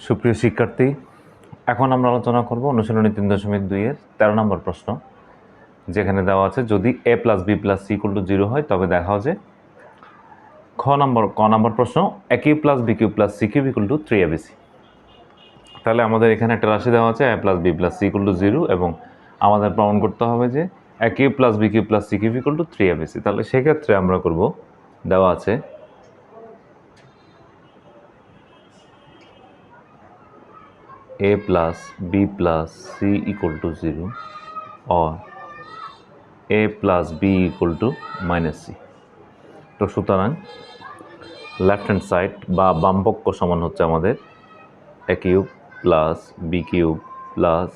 সুপ্রিয় শিক্ষার্থী, এখন আমরা আলোচনা করব অনুশীলনী তিন দশমিক দুইয়ের তেরো নম্বর প্রশ্ন, যেখানে দেওয়া আছে যদি a plus b plus c equal to zero হয়, তবে দেখা যে খ নম্বর, ক নম্বর প্রশ্ন a cube plus b cube plus c cube equal to three abc তাহলে আমাদের এখানে একটা রাশি দেওয়া আছে a plus b plus c equal to zero এবং আমাদের প্রমাণ করতে হবে যে a cube plus b cube plus c cube equal to three abc তাহলে সেক্ষেত্রে আমরা করব, দেওয়া আছে a plus, b plus, c equal to 0 or a plus, b equal to minus c. তো সুতরাং লেফট হ্যান্ড সাইড বা বামপক্ষ সমান হচ্ছে আমাদের a cube plus b cube plus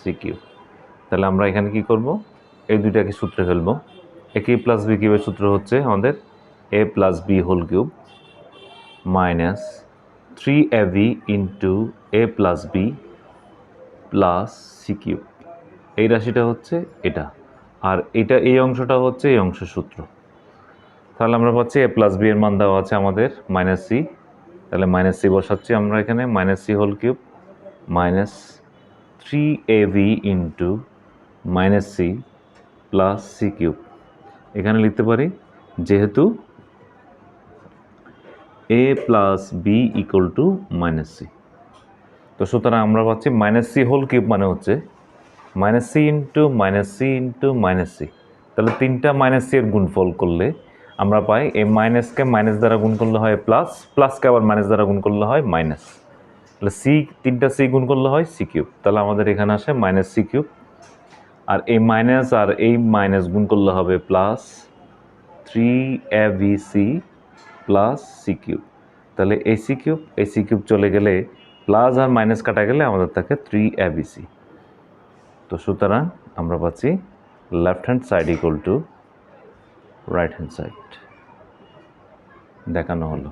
c cube তাহলে আমরা এখানে কি করব? এই দুইটাকে সূত্রে ফেলব। এ কিউব প্লাস বি কিউবের সূত্র হচ্ছে আমাদের a plus b whole cube minus three a b into a plus b plus c এই রাশিটা হচ্ছে এটা। আর এটা এই অংশটা হচ্ছে এই অংশ সূত্র। তাহলে আমরা পাচ্ছি এ প্লাস বি এর মান দেওয়া আছে আমাদের মাইনাস সি তাহলে মাইনাস সি বসাচ্ছি আমরা এখানে। Minus c whole cube minus three a b into minus c plus c cube এখানে লিখতে পারি, যেহেতু a plus b equal to minus c তো সুতরাং আমরা পাচ্ছি মাইনাস সি হোল কিউব মানে হচ্ছে minus c into minus c into minus c তাহলে তিনটা মাইনাস সি এর গুণফল করলে আমরা পাই এই মাইনাসকে মাইনাস দ্বারা গুণ করলে হয় প্লাস প্লাসকে আবার মাইনাস দ্বারা গুণ করলে হয় মাইনাস তাহলে সি তিনটা সি গুণ করলে হয় সি কিউব তাহলে আমাদের এখানে আসে মাইনাস সি কিউব আর এই মাইনাস আর এই মাইনাস গুণ করলে হবে plus three a b c plus c cube. তাহলে a c cube a c cube চলে গেলে প্লাস আর মাইনাস কাটা গেলে আমাদের থাকে থ্রি এবিসি তো সুতরাং আমরা পাচ্ছি left hand side equal to right hand side দেখানো হলো।